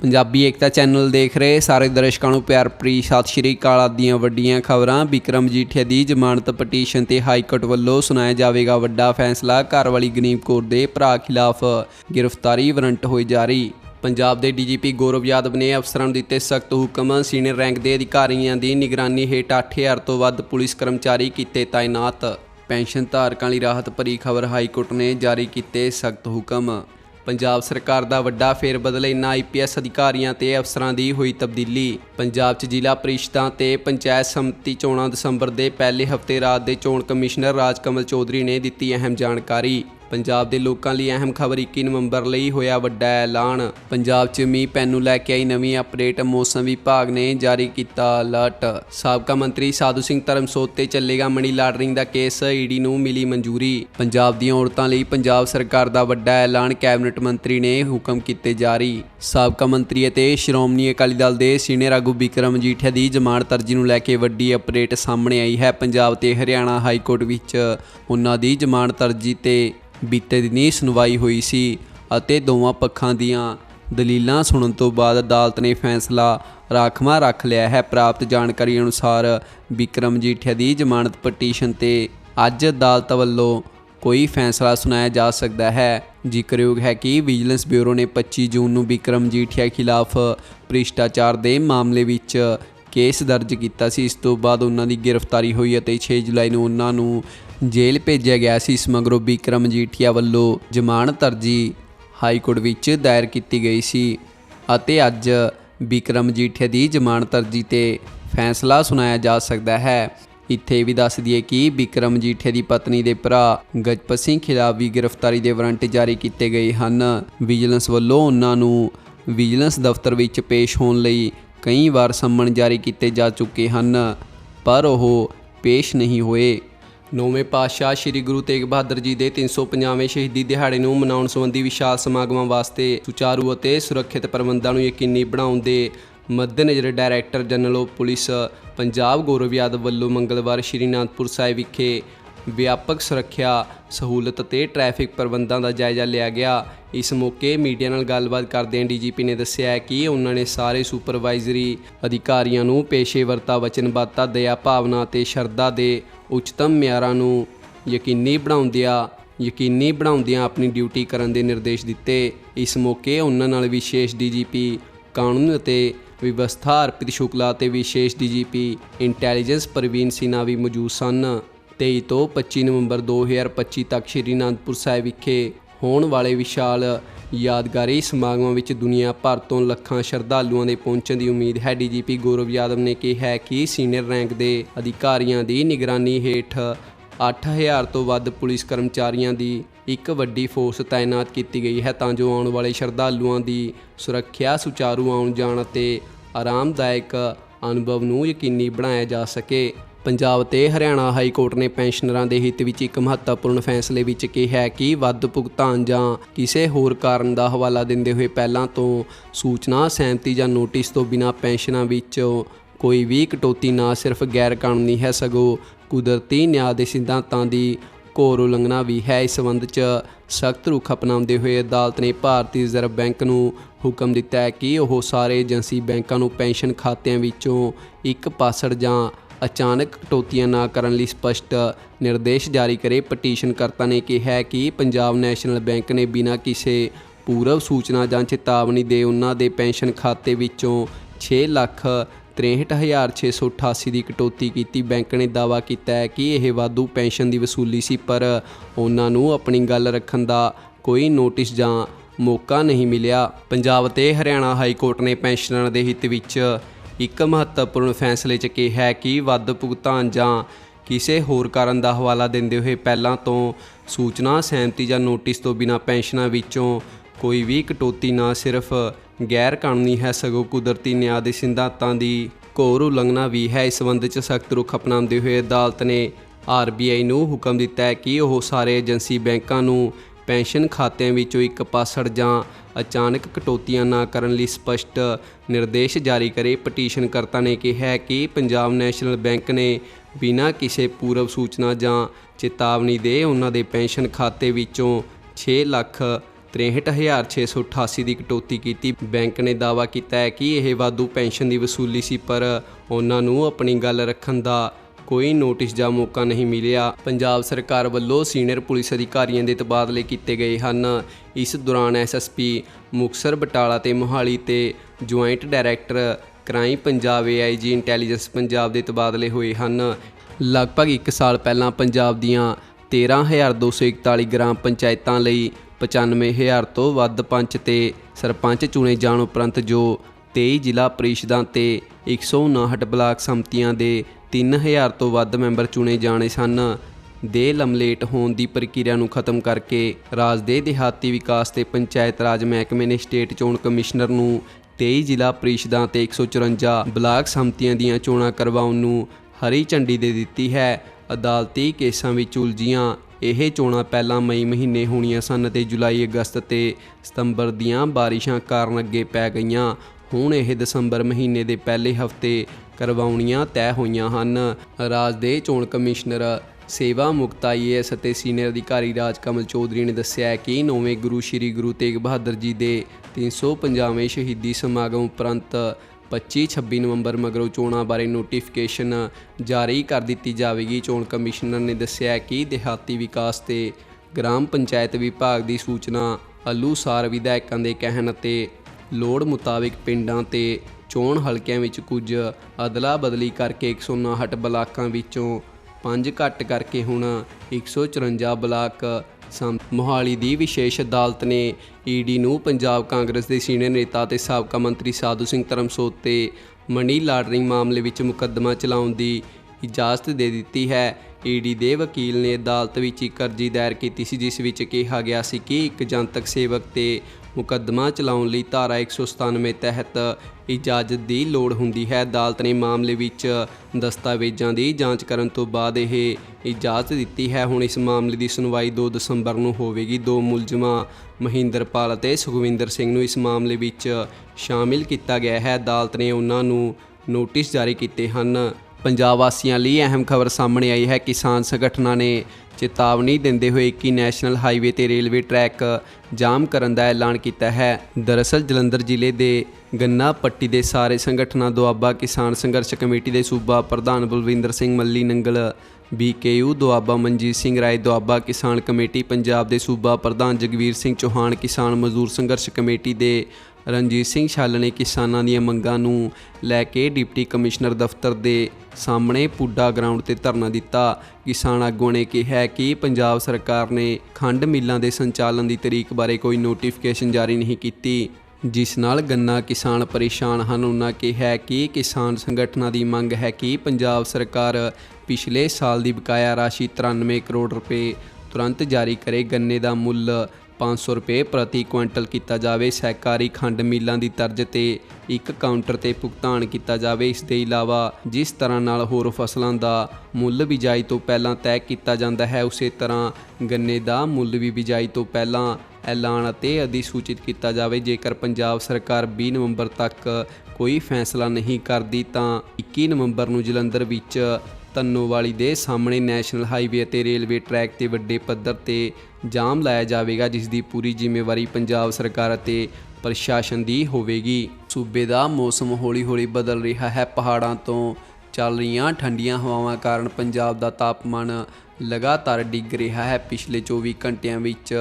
ਪੰਜਾਬੀ ਏਕਤਾ channel ਦੇਖ ਰਹੇ ਸਾਰੇ ਦਰਸ਼ਕਾਂ ਨੂੰ ਪਿਆਰ ਭਰੀ ਸਤਿ ਸ਼੍ਰੀ ਅਕਾਲ ਆਪ ਦੀਆਂ ਵੱਡੀਆਂ ਖਬਰਾਂ। ਵਿਕਰਮ ਜੀਠੀਆ ਦੀ ਜ਼ਮਾਨਤ ਪਟੀਸ਼ਨ ਤੇ ਹਾਈ ਕੋਰਟ ਵੱਲੋਂ ਸੁਣਾਇਆ ਜਾਵੇਗਾ ਵੱਡਾ ਫੈਸਲਾ, ਘਰ ਵਾਲੀ ਗਨੀਮ ਕੌਰ ਦੇ ਭਰਾ ਖਿਲਾਫ ਗ੍ਰਿਫਤਾਰੀ ਵਾਰੰਟ ਹੋਈ ਜਾਰੀ ਪੰਜਾਬ ਦੇ ਡੀਜੀਪੀ ਗੌਰਵ ਯਾਦਵ ਨੇ ਅਫਸਰਾਂ ਨੂੰ ਦਿੱਤੇ ਸਖਤ ਹੁਕਮ, ਸੀਨੀਅਰ ਰੈਂਕ ਦੇ ਅਧਿਕਾਰੀਆਂ ਦੀ ਨਿਗਰਾਨੀ ਹੇਠ 8000 ਤੋਂ ਵੱਧ ਪੁਲਿਸ ਕਰਮਚਾਰੀ ਕੀਤੇ ਤਾਇਨਾਤ। ਪੈਨਸ਼ਨ ਧਾਰਕਾਂ ਲਈ ਰਾਹਤ ਭਰੀ ਖਬਰ ਹਾਈ ਕੋਰਟ ਨੇ ਜਾਰੀ ਕੀਤੇ ਸਖਤ ਹੁਕਮ। ਪੰਜਾਬ ਸਰਕਾਰ ਦਾ ਵੱਡਾ ਫੇਰ ਬਦਲ ਇਨ੍ਹਾਂ ਆਈਪੀਐਸ ਅਧਿਕਾਰੀਆਂ ਤੇ ਅਫਸਰਾਂ ਦੀ ਹੋਈ ਤਬਦੀਲੀ। ਪੰਜਾਬ 'ਚ ਜ਼ਿਲ੍ਹਾ ਪ੍ਰੀਸ਼ਦਾਂ ਤੇ ਪੰਚਾਇਤ ਸਮਿਤੀ ਚੋਣਾਂ ਦਸੰਬਰ ਦੇ ਪਹਿਲੇ ਹਫ਼ਤੇ ਰਾਤ ਦੇ ਚੋਣ ਕਮਿਸ਼ਨਰ ਰਾਜਕਮਲ ਚੌਧਰੀ ਨੇ ਦਿੱਤੀ ਅਹਿਮ ਜਾਣਕਾਰੀ। ਪੰਜਾਬ ਦੇ ਲੋਕਾਂ ਲਈ ਅਹਿਮ ਖਬਰ 21 ਨਵੰਬਰ ਲਈ ਹੋਇਆ ਵੱਡਾ ਐਲਾਨ। ਪੰਜਾਬ 'ਚ ਮੀਂਹ ਪੈਣ ਨੂੰ ਲੈ ਕੇ ਆਈ ਨਵੀਂ ਅਪਡੇਟ। ਮੌਸਮ ਵਿਭਾਗ ਨੇ ਜਾਰੀ ਕੀਤਾ ਅਲਰਟ। ਸਾਬਕਾ ਮੰਤਰੀ ਸਾਧੂ ਸਿੰਘ ਧਰਮਸੋਤ ਤੇ ਚੱਲੇਗਾ ਮਨੀ ਲਾਡਰਿੰਗ ਦਾ ਕੇਸ। ਈਡੀ ਨੂੰ ਮਿਲੀ ਮਨਜ਼ੂਰੀ। ਪੰਜਾਬ ਦੀਆਂ ਔਰਤਾਂ ਲਈ ਪੰਜਾਬ ਸਰਕਾਰ ਦਾ ਵੱਡਾ ਐਲਾਨ ਕੈਬਨਿਟ ਮੰਤਰੀ ਨੇ ਹੁਕਮ ਕੀਤੇ ਜਾਰੀ। ਸਾਬਕਾ ਮੰਤਰੀ ਅਤੇ ਸ਼੍ਰੋਮਣੀ ਅਕਾਲੀ ਦਲ ਦੇ ਸੀਨੀਅਰ ਆਗੂ ਬਿਕਰਮ ਜੀਠਿਆ ਦੀ ਜ਼ਮਾਨਤ ਅਰਜ਼ੀ ਨੂੰ ਲੈ ਕੇ ਵੱਡੀ ਅਪਡੇਟ ਸਾਹਮਣੇ ਆਈ ਹੈ। ਪੰਜਾਬ ਤੇ ਹਰਿਆਣਾ ਹਾਈ ਕੋਰਟ ਵਿੱਚ ਉਹਨਾਂ ਦੀ ਜ਼ਮਾਨਤ ਅਰਜ਼ੀ ਤੇ ਬੀਤੇ ਦਿਨੀ ਸੁਣਵਾਈ ਹੋਈ ਸੀ ਅਤੇ ਦੋਵਾਂ ਪੱਖਾਂ ਦੀਆਂ ਦਲੀਲਾਂ ਸੁਣਨ ਤੋਂ ਬਾਅਦ ਅਦਾਲਤ ਨੇ ਫੈਸਲਾ ਰਾਖਵਾਂ ਰੱਖ ਲਿਆ ਹੈ। ਪ੍ਰਾਪਤ ਜਾਣਕਾਰੀ ਅਨੁਸਾਰ ਵਿਕਰਮ ਜੀਠਿਆ ਦੀ ਜ਼ਮਾਨਤ ਪਟੀਸ਼ਨ ਤੇ ਅੱਜ ਅਦਾਲਤ ਵੱਲੋਂ ਕੋਈ ਫੈਸਲਾ ਸੁਣਾਇਆ ਜਾ ਸਕਦਾ ਹੈ। ਜ਼ਿਕਰਯੋਗ ਹੈ ਕਿ ਵਿਜੀਲੈਂਸ ਬਿਊਰੋ ਨੇ 25 ਜੂਨ ਨੂੰ ਵਿਕਰਮ ਜੀਠਿਆ ਖਿਲਾਫ ਭ੍ਰਿਸ਼ਟਾਚਾਰ ਦੇ ਮਾਮਲੇ ਵਿੱਚ ਕੇਸ ਦਰਜ ਕੀਤਾ ਸੀ। ਇਸ ਤੋਂ ਬਾਅਦ ਉਹਨਾਂ ਦੀ ਗ੍ਰਿਫਤਾਰੀ ਹੋਈ ਅਤੇ 6 ਜੁਲਾਈ ਨੂੰ ਉਹਨਾਂ ਨੂੰ ਜੇਲ੍ਹ ਭੇਜਿਆ ਗਿਆ ਸੀ। ਇਸ ਮਗਰੋਂ ਵਿਕਰਮ ਜੀਠੀਆ ਵੱਲੋਂ ਜ਼ਮਾਨਤ ਅਰਜ਼ੀ ਹਾਈ ਕੋਰਟ ਵਿੱਚ ਦਾਇਰ ਕੀਤੀ ਗਈ ਸੀ ਅਤੇ ਅੱਜ ਵਿਕਰਮ ਜੀਠੀਆ ਦੀ ਜ਼ਮਾਨਤ ਅਰਜ਼ੀ ਤੇ ਫੈਸਲਾ ਸੁਣਾਇਆ ਜਾ ਸਕਦਾ ਹੈ। ਇੱਥੇ ਵੀ ਦੱਸ ਦਈਏ ਕਿ ਵਿਕਰਮ ਜੀਠੇ ਦੀ ਪਤਨੀ ਦੇ ਭਰਾ ਗਜਪਤ ਸਿੰਘ ਖਿਲਾਫ ਵੀ ਗ੍ਰਿਫਤਾਰੀ ਦੇ ਵਾਰੰਟ ਜਾਰੀ ਕੀਤੇ ਗਏ ਹਨ। ਵਿਜੀਲੈਂਸ ਵੱਲੋਂ ਉਹਨਾਂ ਨੂੰ ਵਿਜੀਲੈਂਸ ਦਫ਼ਤਰ ਵਿੱਚ ਪੇਸ਼ ਹੋਣ ਲਈ ਕਈ ਵਾਰ ਸੰਮਨ ਜਾਰੀ ਕੀਤੇ ਜਾ ਚੁੱਕੇ ਹਨ, ਪਰ ਉਹ ਪੇਸ਼ ਨਹੀਂ ਹੋਏ। ਨੌਵੇਂ ਪਾਤਸ਼ਾਹ ਸ੍ਰੀ ਗੁਰੂ ਤੇਗ ਬਹਾਦਰ ਜੀ ਦੇ 350ਵੇਂ ਸ਼ਹੀਦੀ ਦਿਹਾੜੇ ਨੂੰ ਮਨਾਉਣ ਸੰਬੰਧੀ ਵਿਸ਼ਾਲ ਸਮਾਗਮਾਂ ਵਾਸਤੇ ਸੁਚਾਰੂ ਅਤੇ ਸੁਰੱਖਿਅਤ ਪ੍ਰਬੰਧਾਂ ਨੂੰ ਯਕੀਨੀ ਬਣਾਉਣ ਦੇ ਮੱਦੇਨਜ਼ਰ director general of police Punjab Gaurav Yadav ਵੱਲੋਂ ਮੰਗਲਵਾਰ ਸ਼੍ਰੀ ਅਨੰਦਪੁਰ ਸਾਹਿਬ ਵਿਖੇ ਵਿਆਪਕ ਸੁਰੱਖਿਆ ਸਹੂਲਤ ਤੇ ਟ੍ਰੈਫਿਕ ਪ੍ਰਬੰਧਾਂ ਦਾ ਜਾਇਜ਼ਾ ਲਿਆ ਗਿਆ। ਇਸ ਮੌਕੇ ਮੀਡੀਆ ਨਾਲ ਗੱਲਬਾਤ ਕਰਦਿਆਂ ਡੀਜੀਪੀ ਨੇ ਦੱਸਿਆ ਕਿ ਉਹਨਾਂ ਨੇ ਸਾਰੇ ਸੁਪਰਵਾਈਜ਼ਰੀ ਅਧਿਕਾਰੀਆਂ ਨੂੰ ਪੇਸ਼ੇਵਰਤਾ, ਵਚਨਬੱਧਤਾ, ਦਇਆ ਭਾਵਨਾ ਤੇ ਸ਼ਰਧਾ ਦੇ ਉੱਚਤਮ ਮਿਆਰਾਂ ਨੂੰ ਯਕੀਨੀ ਬਣਾਉਂਦਿਆਂ ਯਕੀਨੀ ਬਣਾਉਂਦਿਆਂ ਆਪਣੀ ਡਿਊਟੀ ਕਰਨ ਦੇ ਨਿਰਦੇਸ਼ ਦਿੱਤੇ। ਇਸ ਮੌਕੇ ਉਹਨਾਂ ਨਾਲ ਵਿਸ਼ੇਸ਼ ਡੀਜੀਪੀ ਕਾਨੂੰਨ ਅਤੇ ਵਿਵਸਥਾ ਅਰਪਿਤ ਸ਼ੁਕਲਾ ਤੇ ਵਿਸ਼ੇਸ਼ ਡੀਜੀਪੀ ਇੰਟੈਲੀਜੈਂਸ ਪ੍ਰਵੀਨ ਸਿਨਾ ਵੀ ਮੌਜੂਦ ਸਨ। 23 ਤੋਂ 25 ਨਵੰਬਰ 2025 ਤੱਕ ਸ਼੍ਰੀ ਅਨੰਦਪੁਰ ਸਾਹਿਬ ਵਿਖੇ ਹੋਣ ਵਾਲੇ ਵਿਸ਼ਾਲ ਯਾਦਗਾਰੀ ਸਮਾਗਮਾਂ ਵਿੱਚ ਦੁਨੀਆ ਭਰ ਤੋਂ ਲੱਖਾਂ ਸ਼ਰਧਾਲੂਆਂ ਦੇ ਪਹੁੰਚਣ ਦੀ ਉਮੀਦ ਹੈ। ਡੀਜੀਪੀ ਗੌਰਵ ਯਾਦਵ ਨੇ ਕਿਹਾ ਕਿ ਸੀਨੀਅਰ ਰੈਂਕ ਦੇ ਅਧਿਕਾਰੀਆਂ ਦੀ ਨਿਗਰਾਨੀ ਹੇਠ 8000 ਤੋਂ ਵੱਧ ਪੁਲਿਸ ਕਰਮਚਾਰੀਆਂ ਦੀ ਇੱਕ ਵੱਡੀ ਫੋਰਸ ਤਾਇਨਾਤ ਕੀਤੀ ਗਈ ਹੈ ਤਾਂ ਜੋ ਆਉਣ ਵਾਲੇ ਸ਼ਰਧਾਲੂਆਂ ਦੀ ਸੁਰੱਖਿਆ ਸੁਚਾਰੂ ਆਉਣ ਜਾਣ ਅਤੇ ਆਰਾਮਦਾਇਕ ਅਨੁਭਵ ਨੂੰ ਯਕੀਨੀ ਬਣਾਇਆ ਜਾ ਸਕੇ। ਪੰਜਾਬ ਤੇ ਹਰਿਆਣਾ ਹਾਈ ਕੋਰਟ ਨੇ ਪੈਨਸ਼ਨਰਾਂ ਦੇ ਹਿੱਤ ਵਿੱਚ ਇੱਕ ਮਹੱਤਵਪੂਰਨ ਫੈਸਲੇ ਵਿੱਚ ਕਿਹਾ ਕਿ ਵੱਧ ਭੁਗਤਾਨ ਜਾਂ ਕਿਸੇ ਹੋਰ ਕਾਰਨ ਦਾ ਹਵਾਲਾ ਦਿੰਦੇ ਹੋਏ ਪਹਿਲਾਂ ਤੋਂ ਸੂਚਨਾ, ਸਹਿਮਤੀ ਜਾਂ ਨੋਟਿਸ ਤੋਂ ਬਿਨਾਂ ਪੈਨਸ਼ਨਾਂ ਵਿੱਚ ਕੋਈ ਵੀ ਕਟੌਤੀ ਨਾ ਸਿਰਫ ਗੈਰ ਕਾਨੂੰਨੀ ਹੈ, ਸਗੋਂ ਕੁਦਰਤੀ ਨਿਆਂ ਦੇ ਸਿਧਾਂਤਾਂ ਦੀ ਘੋਰ ਉਲੰਘਣਾ ਵੀ ਹੈ। ਇਸ ਸੰਬੰਧ 'ਚ ਸਖਤ ਰੁਖ ਅਪਣਾਉਂਦੇ ਹੋਏ ਅਦਾਲਤ ਨੇ ਭਾਰਤੀ ਰਿਜ਼ਰਵ ਬੈਂਕ ਨੂੰ ਹੁਕਮ ਦਿੱਤਾ ਹੈ ਕਿ ਉਹ ਸਾਰੇ ਏਜੰਸੀ ਬੈਂਕਾਂ ਨੂੰ ਪੈਨਸ਼ਨ ਖਾਤਿਆਂ ਵਿੱਚੋਂ ਇੱਕ ਪਾਸੜ ਜਾਂ ਅਚਾਨਕ ਕਟੌਤੀਆਂ ਨਾ ਕਰਨ ਲਈ ਸਪਸ਼ਟ ਨਿਰਦੇਸ਼ ਜਾਰੀ ਕਰੇ। ਪਟੀਸ਼ਨਕਰਤਾ ਨੇ ਕਿਹਾ ਕਿ ਪੰਜਾਬ ਨੈਸ਼ਨਲ ਬੈਂਕ ਨੇ ਬਿਨਾਂ ਕਿਸੇ ਪੂਰਵ ਸੂਚਨਾ ਜਾਂ ਚੇਤਾਵਨੀ ਦੇ ਉਹਨਾਂ ਦੇ ਪੈਨਸ਼ਨ ਖਾਤੇ ਵਿੱਚੋਂ 6 ਲੱਖ 63688 ਦੀ ਕਟੌਤੀ ਕੀਤੀ। ਬੈਂਕ ਨੇ ਦਾਅਵਾ ਕੀਤਾ ਹੈ ਕਿ ਇਹ ਵਾਧੂ ਪੈਨਸ਼ਨ ਦੀ ਵਸੂਲੀ ਸੀ, ਪਰ ਉਹਨਾਂ ਨੂੰ ਆਪਣੀ ਗੱਲ ਰੱਖਣ ਦਾ ਕੋਈ ਨੋਟਿਸ ਜਾਂ ਮੌਕਾ ਨਹੀਂ ਮਿਲਿਆ। ਪੰਜਾਬ ਤੇ ਹਰਿਆਣਾ ਹਾਈ ਕੋਰਟ ਨੇ ਪੈਨਸ਼ਨਰਾਂ ਦੇ ਹਿੱਤ ਵਿੱਚ ਇੱਕ ਮਹੱਤਵਪੂਰਨ ਫੈਸਲੇ 'ਚ ਕਿਹਾ ਹੈ ਕਿ ਵੱਧ ਭੁਗਤਾਨ ਜਾਂ ਕਿਸੇ ਹੋਰ ਕਾਰਨ ਦਾ ਹਵਾਲਾ ਦਿੰਦੇ ਹੋਏ ਪਹਿਲਾਂ ਤੋਂ ਸੂਚਨਾ, ਸਹਿਮਤੀ ਜਾਂ ਨੋਟਿਸ ਤੋਂ ਬਿਨਾਂ ਪੈਨਸ਼ਨਾਂ ਵਿੱਚੋਂ ਕੋਈ ਵੀ ਕਟੌਤੀ ਨਾ ਸਿਰਫ ਗੈਰ ਕਾਨੂੰਨੀ ਹੈ, ਸਗੋਂ ਕੁਦਰਤੀ ਨਿਆਂ ਦੇ ਸਿਧਾਂਤਾਂ ਦੀ ਘੋਰ ਉਲੰਘਣਾ ਵੀ ਹੈ। ਇਸ ਸੰਬੰਧ 'ਚ ਸਖਤ ਰੁਖ ਅਪਣਾਉਂਦੇ ਹੋਏ ਅਦਾਲਤ ਨੇ ਆਰਬੀਆਈ ਨੂੰ ਹੁਕਮ ਦਿੱਤਾ ਹੈ ਕਿ ਉਹ ਸਾਰੇ ਏਜੰਸੀ ਬੈਂਕਾਂ ਨੂੰ ਪੈਨਸ਼ਨ ਖਾਤਿਆਂ ਵਿੱਚੋਂ ਇੱਕ ਪਾਸੜ ਜਾਂ ਅਚਾਨਕ ਕਟੌਤੀਆਂ ਨਾ ਕਰਨ ਲਈ ਸਪਸ਼ਟ ਨਿਰਦੇਸ਼ ਜਾਰੀ ਕਰੇ। ਪਟੀਸ਼ਨਕਰਤਾ ਨੇ ਕਿਹਾ ਕਿ ਪੰਜਾਬ ਨੈਸ਼ਨਲ ਬੈਂਕ ਨੇ ਬਿਨਾਂ ਕਿਸੇ ਪੂਰਵ ਸੂਚਨਾ ਜਾਂ ਚੇਤਾਵਨੀ ਦੇ ਉਹਨਾਂ ਦੇ ਪੈਨਸ਼ਨ ਖਾਤੇ ਵਿੱਚੋਂ 6 ਲੱਖ 63688 ਦੀ ਕਟੌਤੀ ਕੀਤੀ। ਬੈਂਕ ਨੇ ਦਾਅਵਾ ਕੀਤਾ ਹੈ ਕਿ ਇਹ ਵਾਧੂ ਪੈਨਸ਼ਨ ਦੀ ਵਸੂਲੀ ਸੀ, ਪਰ ਉਹਨਾਂ ਨੂੰ ਆਪਣੀ ਗੱਲ ਰੱਖਣ ਦਾ ਕੋਈ ਨੋਟਿਸ ਜਾਂ ਮੌਕਾ ਨਹੀਂ ਮਿਲਿਆ। ਪੰਜਾਬ ਸਰਕਾਰ ਵੱਲੋਂ ਸੀਨੀਅਰ ਪੁਲਿਸ ਅਧਿਕਾਰੀਆਂ ਦੇ ਤਬਾਦਲੇ ਕੀਤੇ ਗਏ ਹਨ। ਇਸ ਦੌਰਾਨ ਐਸਐਸਪੀ ਮੁਕਸਰ ਬਟਾਲਾ ਤੇ ਮੋਹਾਲੀ ਤੇ joint director crime Punjab AIG intelligence Punjab ਦੇ ਤਬਾਦਲੇ ਹੋਏ ਹਨ। ਲਗਭਗ 1 ਸਾਲ ਪਹਿਲਾਂ ਪੰਜਾਬ ਦੀਆਂ 13241 ਗ੍ਰਾਮ ਪੰਚਾਇਤਾਂ ਲਈ 95000 ਤੋਂ ਵੱਧ ਪੰਚ ਤੇ ਸਰਪੰਚ ਚੁਣੇ ਜਾਣ ਉਪਰੰਤ ਜੋ 23 ਜ਼ਿਲ੍ਹਾ ਪ੍ਰੀਸ਼ਦਾਂ ਤੇ 159 ਬਲਾਕ ਸੰਮਤੀਆਂ ਦੇ 3000 ਤੋਂ ਵੱਧ ਮੈਂਬਰ ਚੁਣੇ ਜਾਣੇ ਸਨ। ਦੇ ਲਮਲੇਟ ਹੋਣ ਦੀ ਪ੍ਰਕਿਰਿਆ ਨੂੰ ਖਤਮ ਕਰਕੇ ਰਾਜ ਦੇ ਦਿਹਾਤੀ ਵਿਕਾਸ ਤੇ ਪੰਚਾਇਤ ਰਾਜ ਮਹਿਕਮੇ ਨੇ ਸਟੇਟ ਚੋਣ ਕਮਿਸ਼ਨਰ ਨੂੰ 23 ਜ਼ਿਲ੍ਹਾ ਪ੍ਰੀਸ਼ਦਾਂ ਤੇ 154 ਬਲਾਕ ਸੰਮਤੀਆਂ ਦੀਆਂ ਚੋਣਾਂ ਕਰਵਾਉਣ ਨੂੰ ਹਰੀ ਝੰਡੀ ਦੇ ਦਿੱਤੀ ਹੈ। ਅਦਾਲਤੀ ਕੇਸਾਂ ਵਿੱਚ ਉਲਝੀਆਂ, ਇਹ ਚੋਣਾਂ ਪਹਿਲਾਂ ਮਈ ਮਹੀਨੇ ਹੋਣੀਆਂ ਸਨ ਤੇ ਜੁਲਾਈ, ਅਗਸਤ ਤੇ ਸਤੰਬਰ ਦੀਆਂ ਬਾਰਿਸ਼ਾਂ ਕਾਰਨ ਅੱਗੇ ਪੈ ਗਈਆਂ। ਹੁਣ ਇਹ ਦਸੰਬਰ ਮਹੀਨੇ ਦੇ ਪਹਿਲੇ ਹਫ਼ਤੇ ਕਰਵਾਉਣੀਆਂ ਤੈਅ ਹੋਈਆਂ ਹਨ। ਰਾਜ ਦੇ ਚੋਣ ਕਮਿਸ਼ਨਰ ਸੇਵਾ ਮੁਕਤ ਆਈਏਐਸ ਅਤੇ ਸੀਨੀਅਰ ਅਧਿਕਾਰੀ ਰਾਜ ਕਮਲ ਚੌਧਰੀ ਨੇ ਦੱਸਿਆ ਕਿ ਨੌਵੇਂ ਗੁਰੂ ਸ੍ਰੀ ਗੁਰੂ ਤੇਗ ਬਹਾਦਰ ਜੀ ਦੇ 350ਵੇਂ ਸ਼ਹੀਦੀ ਸਮਾਗਮ ਉਪਰੰਤ 25-26 ਨਵੰਬਰ ਮਗਰੋਂ ਚੋਣਾਂ ਬਾਰੇ ਨੋਟੀਫਿਕੇਸ਼ਨ ਜਾਰੀ ਕਰ ਦਿੱਤੀ ਜਾਵੇਗੀ। ਚੋਣ ਕਮਿਸ਼ਨਰ ਨੇ ਦੱਸਿਆ ਕਿ ਦਿਹਾਤੀ ਵਿਕਾਸ ਤੇ ਗ੍ਰਾਮ ਪੰਚਾਇਤ ਵਿਭਾਗ ਦੀ ਸੂਚਨਾ ਅਲੂਸਾਰ ਵਿਧਾਇਕਾਂ ਦੇ ਕਹਿਣ ਅਤੇ ਲੋੜ ਮੁਤਾਬਿਕ ਪਿੰਡਾਂ ਤੇ ਚੋਣ ਹਲਕਿਆਂ ਵਿੱਚ ਕੁਝ ਅਦਲਾ ਬਦਲੀ ਕਰਕੇ 159 ਬਲਾਕਾਂ ਵਿੱਚੋਂ ਪੰਜ ਘੱਟ ਕਰਕੇ ਹੁਣ 154 ਬਲਾਕ ਸਮ ਮੋਹਾਲੀ ਦੀ ਵਿਸ਼ੇਸ਼ ਅਦਾਲਤ ਨੇ ਈਡੀ ਨੂੰ ਪੰਜਾਬ ਕਾਂਗਰਸ ਦੇ ਸੀਨੀਅਰ ਨੇਤਾ ਤੇ ਸਾਬਕਾ ਮੰਤਰੀ ਸਾਧੂ ਸਿੰਘ ਧਰਮਸੋਤ ਤੇ ਮਨੀ ਲਾਡਰਿੰਗ ਮਾਮਲੇ ਵਿੱਚ ਮੁਕੱਦਮਾ ਚਲਾਉਣ ਦੀ ਇਜਾਜ਼ਤ ਦੇ ਦਿੱਤੀ ਹੈ। ਈਡੀ ਦੇ ਵਕੀਲ ਨੇ ਅਦਾਲਤ ਵਿੱਚ ਇੱਕ ਅਰਜ਼ੀ ਦਾਇਰ ਕੀਤੀ ਸੀ, ਜਿਸ ਵਿੱਚ ਕਿਹਾ ਗਿਆ ਸੀ ਕਿ ਇੱਕ ਜਨਤਕ ਸੇਵਕ ਤੇ ਮੁਕੱਦਮਾ ਚਲਾਉਣ ਲਈ ਧਾਰਾ 197 ਤਹਿਤ ਇਜਾਜ਼ਤ ਦੀ ਲੋੜ ਹੁੰਦੀ ਹੈ। ਅਦਾਲਤ ਨੇ ਮਾਮਲੇ ਵਿੱਚ ਦਸਤਾਵੇਜ਼ਾਂ ਦੀ ਜਾਂਚ ਕਰਨ ਤੋਂ ਬਾਅਦ ਇਹ ਇਜਾਜ਼ਤ ਦਿੱਤੀ ਹੈ। ਹੁਣ ਇਸ ਮਾਮਲੇ ਦੀ ਸੁਣਵਾਈ 2 ਦਸੰਬਰ ਨੂੰ ਹੋਵੇਗੀ। ਦੋ ਮੁਲਜ਼ਮਾਂ, ਮਹਿੰਦਰਪਾਲ ਅਤੇ ਸੁਖਵਿੰਦਰ ਸਿੰਘ ਨੂੰ ਇਸ ਮਾਮਲੇ ਵਿੱਚ ਸ਼ਾਮਿਲ ਕੀਤਾ ਗਿਆ ਹੈ। ਅਦਾਲਤ ਨੇ ਉਹਨਾਂ ਨੂੰ ਨੋਟਿਸ ਜਾਰੀ ਕੀਤੇ ਹਨ। ਪੰਜਾਬ ਵਾਸੀਆਂ ਲਈ ਅਹਿਮ ਖਬਰ ਸਾਹਮਣੇ ਆਈ ਹੈ। ਕਿਸਾਨ ਸੰਗਠਨਾਂ ਨੇ ਚੇਤਾਵਨੀ ਦਿੰਦੇ ਹੋਏ ਕਿ ਨੈਸ਼ਨਲ ਹਾਈਵੇ ਤੇ ਰੇਲਵੇ ਟਰੈਕ ਜਾਮ ਕਰਨ ਦਾ ਐਲਾਨ ਕੀਤਾ ਹੈ। ਦਰਅਸਲ ਜਲੰਧਰ ਜ਼ਿਲ੍ਹੇ ਦੇ ਗੰਨਾ ਪੱਟੀ ਦੇ ਸਾਰੇ ਸੰਗਠਨਾਂ, ਦੁਆਬਾ ਕਿਸਾਨ ਸੰਘਰਸ਼ ਕਮੇਟੀ ਦੇ ਸੂਬਾ ਪ੍ਰਧਾਨ ਬਲਵਿੰਦਰ ਸਿੰਘ ਮੱਲੀ, ਨੰਗਲ ਬੀਕੇਯੂ, ਦੁਆਬਾ ਮਨਜੀਤ ਸਿੰਘ ਰਾਏ, ਦੁਆਬਾ ਕਿਸਾਨ ਕਮੇਟੀ, ਪੰਜਾਬ ਦੇ ਸੂਬਾ ਪ੍ਰਧਾਨ ਜਗਵੀਰ ਸਿੰਘ ਚੌਹਾਨ, ਕਿਸਾਨ ਮਜ਼ਦੂਰ ਸੰਘਰਸ਼ ਕਮੇਟੀ ਦੇ ਰਣਜੀਤ ਸਿੰਘ ਛੱਲ ਨੇ ਕਿਸਾਨਾਂ ਦੀਆਂ ਮੰਗਾਂ ਨੂੰ ਲੈ ਕੇ ਡਿਪਟੀ ਕਮਿਸ਼ਨਰ ਦਫ਼ਤਰ ਦੇ ਸਾਹਮਣੇ ਪੁੱਡਾ ਗਰਾਊਂਡ ਤੇ ਧਰਨਾ ਦਿੱਤਾ। ਕਿਸਾਨ ਆਗੂਆਂ ਨੇ ਕਿਹਾ ਕਿ ਪੰਜਾਬ ਸਰਕਾਰ ਨੇ ਖੰਡ ਮਿੱਲਾਂ ਦੇ ਸੰਚਾਲਨ ਦੀ ਤਰੀਕ ਬਾਰੇ ਕੋਈ ਨੋਟੀਫਿਕੇਸ਼ਨ ਜਾਰੀ ਨਹੀਂ ਕੀਤੀ, ਜਿਸ ਨਾਲ ਗੰਨਾ ਕਿਸਾਨ ਪਰੇਸ਼ਾਨ ਹਨ। ਉਹਨਾਂ ਕਿਹਾ ਕਿ ਕਿਸਾਨ ਸੰਗਠਨਾਂ ਦੀ ਮੰਗ ਹੈ ਕਿ ਪੰਜਾਬ ਸਰਕਾਰ ਪਿਛਲੇ ਸਾਲ ਦੀ ਬਕਾਇਆ ਰਾਸ਼ੀ 93 ਕਰੋੜ ਰੁਪਏ ਤੁਰੰਤ ਜਾਰੀ ਕਰੇ। ਗੰਨੇ ਦਾ ਮੁੱਲ 500 ਰੁਪਏ ਪ੍ਰਤੀ ਕੁਇੰਟਲ ਕੀਤਾ ਜਾਵੇ। ਸਹਿਕਾਰੀ ਖੰਡ ਮਿੱਲਾਂ ਦੀ ਤਰਜ਼ ਤੇ ਇੱਕ ਕਾਊਂਟਰ ਤੇ ਭੁਗਤਾਨ ਕੀਤਾ ਜਾਵੇ। ਇਸ ਦੇ ਇਲਾਵਾ ਜਿਸ ਤਰ੍ਹਾਂ ਨਾਲ ਹੋਰ ਫਸਲਾਂ ਦਾ ਮੁੱਲ ਬਿਜਾਈ ਤੋਂ ਪਹਿਲਾਂ ਤੈਅ ਕੀਤਾ ਜਾਂਦਾ ਹੈ, ਉਸੇ ਤਰ੍ਹਾਂ ਗੰਨੇ ਦਾ ਮੁੱਲ ਵੀ ਬਿਜਾਈ ਤੋਂ ਪਹਿਲਾਂ ਐਲਾਨ ਅਤੇ ਅਧਿਸੂਚਿਤ ਕੀਤਾ ਜਾਵੇ। ਜੇਕਰ ਪੰਜਾਬ ਸਰਕਾਰ 20 ਨਵੰਬਰ ਤੱਕ ਕੋਈ ਫੈਸਲਾ ਨਹੀਂ ਕਰਦੀ ਤਾਂ 21 ਨਵੰਬਰ ਨੂੰ ਜਲੰਧਰ ਵਿੱਚ ਤੰਨੋਵਾਲੀ ਦੇ ਸਾਹਮਣੇ ਨੈਸ਼ਨਲ ਹਾਈਵੇ ਅਤੇ ਰੇਲਵੇ ਟਰੈਕ ਤੇ ਵੱਡੇ ਪੱਧਰ ਤੇ ਜਾਮ ਲਾਇਆ ਜਾਵੇਗਾ, ਜਿਸ ਦੀ ਪੂਰੀ ਜ਼ਿੰਮੇਵਾਰੀ ਪੰਜਾਬ ਸਰਕਾਰ ਅਤੇ ਪ੍ਰਸ਼ਾਸਨ ਦੀ ਹੋਵੇਗੀ। ਸੂਬੇ ਦਾ ਮੌਸਮ ਹੌਲੀ-ਹੌਲੀ ਬਦਲ ਰਿਹਾ ਹੈ। ਪਹਾੜਾਂ ਤੋਂ ਚੱਲ ਰਹੀਆਂ ਠੰਡੀਆਂ ਹਵਾਵਾਂ ਕਾਰਨ ਪੰਜਾਬ ਦਾ ਤਾਪਮਾਨ ਲਗਾਤਾਰ ਡਿੱਗ ਰਿਹਾ ਹੈ। ਪਿਛਲੇ 24 ਘੰਟਿਆਂ ਵਿੱਚ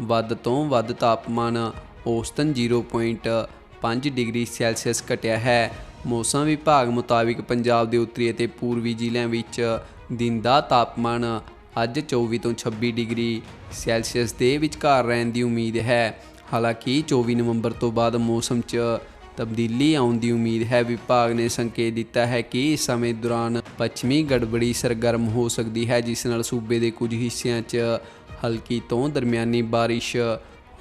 ਵੱਧ ਤੋਂ ਵੱਧ ਤਾਪਮਾਨ ਔਸਤਨ 0.5 ਡਿਗਰੀ ਸੈਲਸੀਅਸ ਘਟਿਆ ਹੈ। ਮੌਸਮ ਵਿਭਾਗ ਮੁਤਾਬਿਕ ਪੰਜਾਬ ਦੇ ਉੱਤਰੀ ਅਤੇ ਪੂਰਬੀ ਜ਼ਿਲ੍ਹਿਆਂ ਵਿੱਚ ਦਿਨ ਦਾ ਤਾਪਮਾਨ ਅੱਜ 24 ਤੋਂ 26 ਡਿਗਰੀ ਸੈਲਸੀਅਸ ਦੇ ਵਿਚਕਾਰ ਰਹਿਣ ਦੀ ਉਮੀਦ ਹੈ। ਹਾਲਾਂਕਿ 24 ਨਵੰਬਰ ਤੋਂ ਬਾਅਦ ਮੌਸਮ 'ਚ ਤਬਦੀਲੀ ਆਉਣ ਦੀ ਉਮੀਦ ਹੈ। ਵਿਭਾਗ ਨੇ ਸੰਕੇਤ ਦਿੱਤਾ ਹੈ ਕਿ ਇਸ ਸਮੇਂ ਦੌਰਾਨ ਪੱਛਮੀ ਗੜਬੜੀ ਸਰਗਰਮ ਹੋ ਸਕਦੀ ਹੈ, ਜਿਸ ਨਾਲ ਸੂਬੇ ਦੇ ਕੁਝ ਹਿੱਸਿਆਂ 'ਚ ਹਲਕੀ ਤੋਂ ਦਰਮਿਆਨੀ ਬਾਰਿਸ਼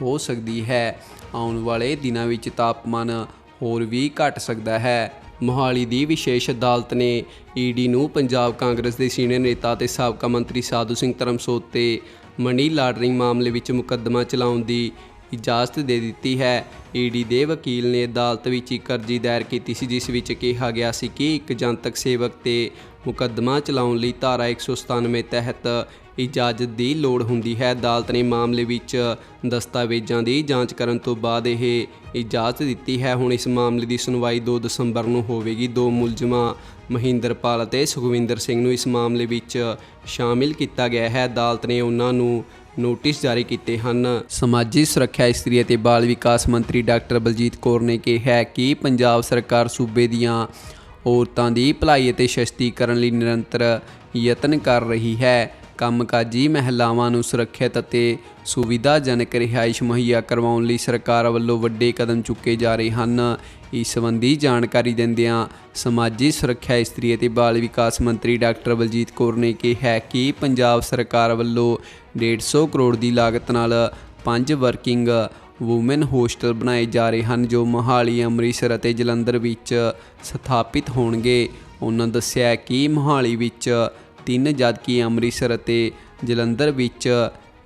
ਹੋ ਸਕਦੀ ਹੈ। ਆਉਣ ਵਾਲੇ ਦਿਨਾਂ ਵਿੱਚ ਤਾਪਮਾਨ ਹੋਰ ਵੀ ਘਟ ਸਕਦਾ ਹੈ। ਮੋਹਾਲੀ ਦੀ ਵਿਸ਼ੇਸ਼ ਅਦਾਲਤ ਨੇ ਈਡੀ ਨੂੰ ਪੰਜਾਬ ਕਾਂਗਰਸ ਦੇ ਸੀਨੀਅਰ ਨੇਤਾ ਤੇ ਸਾਬਕਾ ਮੰਤਰੀ ਸਾਧੂ ਸਿੰਘ ਧਰਮਸੋਤ ਤੇ ਮਨੀ ਲਾਡਰਿੰਗ ਮਾਮਲੇ ਵਿੱਚ ਮੁਕੱਦਮਾ ਚਲਾਉਣ ਦੀ ਇਜਾਜ਼ਤ ਦੇ ਦਿੱਤੀ ਹੈ। ਈਡੀ ਦੇ ਵਕੀਲ ਨੇ ਅਦਾਲਤ ਵਿੱਚ ਇੱਕ ਅਰਜ਼ੀ ਦਾਇਰ ਕੀਤੀ ਸੀ, ਜਿਸ ਵਿੱਚ ਕਿਹਾ ਗਿਆ ਸੀ ਕਿ ਇੱਕ ਜਨਤਕ ਸੇਵਕ ਤੇ ਮੁਕੱਦਮਾ ਚਲਾਉਣ ਲਈ ਧਾਰਾ 197 ਤਹਿਤ ਇਜਾਜ਼ਤ ਦੀ ਲੋੜ ਹੁੰਦੀ ਹੈ। ਅਦਾਲਤ ਨੇ ਮਾਮਲੇ ਵਿੱਚ ਦਸਤਾਵੇਜ਼ਾਂ ਦੀ ਜਾਂਚ ਕਰਨ ਤੋਂ ਬਾਅਦ ਇਹ ਇਜਾਜ਼ਤ ਦਿੱਤੀ ਹੈ। ਹੁਣ ਇਸ ਮਾਮਲੇ ਦੀ ਸੁਣਵਾਈ 2 ਦਸੰਬਰ ਨੂੰ ਹੋਵੇਗੀ। ਦੋ ਮੁਲਜ਼ਮਾਂ, ਮਹਿੰਦਰਪਾਲ ਅਤੇ ਸੁਖਵਿੰਦਰ ਸਿੰਘ ਨੂੰ ਇਸ ਮਾਮਲੇ ਵਿੱਚ ਸ਼ਾਮਿਲ ਕੀਤਾ ਗਿਆ ਹੈ। ਅਦਾਲਤ ਨੇ ਉਹਨਾਂ ਨੂੰ ਨੋਟਿਸ ਜਾਰੀ ਕੀਤੇ ਹਨ। ਸਮਾਜਿਕ ਸੁਰੱਖਿਆ ਇਸਤਰੀ ਅਤੇ ਬਾਲ ਵਿਕਾਸ ਮੰਤਰੀ ਡਾਕਟਰ ਬਲਜੀਤ ਕੌਰ ਨੇ ਕਿਹਾ ਕਿ ਪੰਜਾਬ ਸਰਕਾਰ ਸੂਬੇ ਦੀਆਂ ਔਰਤਾਂ ਦੀ ਭਲਾਈ ਅਤੇ ਸਸ਼ਕਤੀਕਰਨ ਲਈ ਨਿਰੰਤਰ ਯਤਨ ਕਰ ਰਹੀ ਹੈ। ਕੰਮਕਾਜੀ ਮਹਿਲਾਵਾਂ ਨੂੰ ਸੁਰੱਖਿਅਤ ਅਤੇ ਸੁਵਿਧਾਜਨਕ ਰਿਹਾਇਸ਼ ਮੁਹੱਈਆ ਕਰਵਾਉਣ ਲਈ ਸਰਕਾਰ ਵੱਲੋਂ ਵੱਡੇ ਕਦਮ ਚੁੱਕੇ ਜਾ ਰਹੇ ਹਨ। ਇਸ ਸੰਬੰਧੀ ਜਾਣਕਾਰੀ ਦਿੰਦਿਆਂ ਸਮਾਜੀ ਸੁਰੱਖਿਆ ਇਸਤਰੀ ਅਤੇ ਬਾਲ ਵਿਕਾਸ ਮੰਤਰੀ ਡਾਕਟਰ ਬਲਜੀਤ ਕੌਰ ਨੇ ਕਿਹਾ ਕਿ ਪੰਜਾਬ ਸਰਕਾਰ ਵੱਲੋਂ 150 ਕਰੋੜ ਦੀ ਲਾਗਤ ਨਾਲ ਪੰਜ ਵਰਕਿੰਗ ਵੂਮਨ ਹੋਸਟਲ ਬਣਾਏ ਜਾ ਰਹੇ ਹਨ, ਜੋ ਮੋਹਾਲੀ, ਅੰਮ੍ਰਿਤਸਰ ਅਤੇ ਜਲੰਧਰ ਵਿੱਚ ਸਥਾਪਿਤ ਹੋਣਗੇ। ਉਹਨਾਂ ਦੱਸਿਆ ਕਿ ਮੋਹਾਲੀ ਵਿੱਚ ਤਿੰਨ ਜਦਕਿ ਅੰਮ੍ਰਿਤਸਰ ਅਤੇ ਜਲੰਧਰ ਵਿੱਚ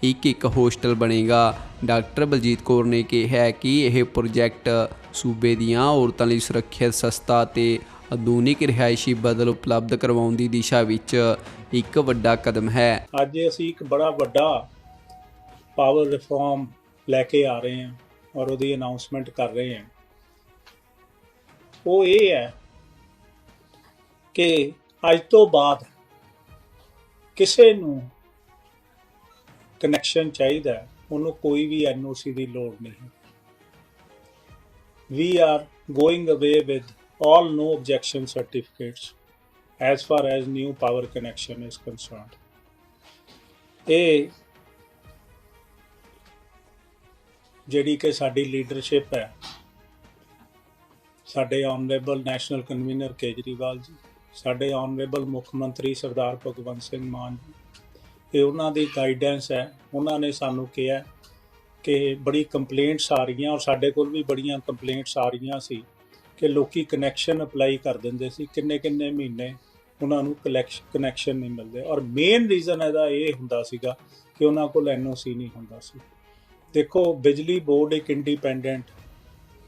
ਇੱਕ ਇੱਕ ਹੋਸਟਲ ਬਣੇਗਾ। ਡਾਕਟਰ ਬਲਜੀਤ ਕੌਰ ਨੇ ਕਿਹਾ ਕਿ ਇਹ ਪ੍ਰੋਜੈਕਟ ਸੂਬੇ ਦੀਆਂ ਔਰਤਾਂ ਲਈ ਸੁਰੱਖਿਅਤ, ਸਸਤਾ ਤੇ ਆਧੁਨਿਕ ਰਿਹਾਇਸ਼ੀ ਬਦਲ ਉਪਲਬਧ ਕਰਵਾਉਣ ਦੀ ਦਿਸ਼ਾ ਵਿੱਚ ਇੱਕ ਵੱਡਾ ਕਦਮ ਹੈ। ਅੱਜ ਅਸੀਂ ਇੱਕ ਬੜਾ ਵੱਡਾ ਪਾਵਰ ਰਿਫਾਰਮ ਲੈ ਕੇ ਆ ਰਹੇ ਹਾਂ ਔਰ ਉਹਦੀ ਅਨਾਉਂਸਮੈਂਟ ਕਰ ਰਹੇ ਹਾਂ। ਉਹ ਇਹ ਹੈ ਕਿ ਅੱਜ ਤੋਂ ਬਾਅਦ ਕਿਸੇ ਨੂੰ ਕਨੈਕਸ਼ਨ ਚਾਹੀਦਾ ਹੈ, ਉਹਨੂੰ ਕੋਈ ਵੀ ਐਨਓਸੀ ਦੀ ਲੋੜ ਨਹੀਂ ਹੈ we are going away with all no objection certificates as far as new power connection is concerned ਇਹ ਜਿਹੜੀ ਕਿ ਸਾਡੀ ਲੀਡਰਸ਼ਿਪ ਹੈ ਸਾਡੇ honourable national convener Kejriwal ji ਸਾਡੇ ਆਨਰੇਬਲ ਮੁੱਖ ਮੰਤਰੀ ਸਰਦਾਰ ਭਗਵੰਤ ਸਿੰਘ ਮਾਨ ਜੀ, ਇਹ ਉਹਨਾਂ ਦੀ ਗਾਈਡੈਂਸ ਹੈ। ਉਹਨਾਂ ਨੇ ਸਾਨੂੰ ਕਿਹਾ ਕਿ ਬੜੀ ਕੰਪਲੇਂਟਸ ਆ ਰਹੀਆਂ ਔਰ ਸਾਡੇ ਕੋਲ ਵੀ ਬੜੀਆਂ ਕੰਪਲੇਂਟਸ ਆ ਰਹੀਆਂ ਸੀ ਕਿ ਲੋਕੀ ਕਨੈਕਸ਼ਨ ਅਪਲਾਈ ਕਰ ਦਿੰਦੇ ਸੀ। ਕਿੰਨੇ ਕਿੰਨੇ ਮਹੀਨੇ ਉਹਨਾਂ ਨੂੰ ਕਨੈਕਸ਼ਨ ਨਹੀਂ ਮਿਲਦੇ। ਔਰ ਮੇਨ ਰੀਜ਼ਨ ਇਹਦਾ ਇਹ ਹੁੰਦਾ ਸੀਗਾ ਕਿ ਉਹਨਾਂ ਕੋਲ ਐਨਓਸੀ ਨਹੀਂ ਹੁੰਦਾ ਸੀ। ਦੇਖੋ, ਬਿਜਲੀ ਬੋਰਡ ਇੱਕ ਇੰਡੀਪੈਂਡੈਂਟ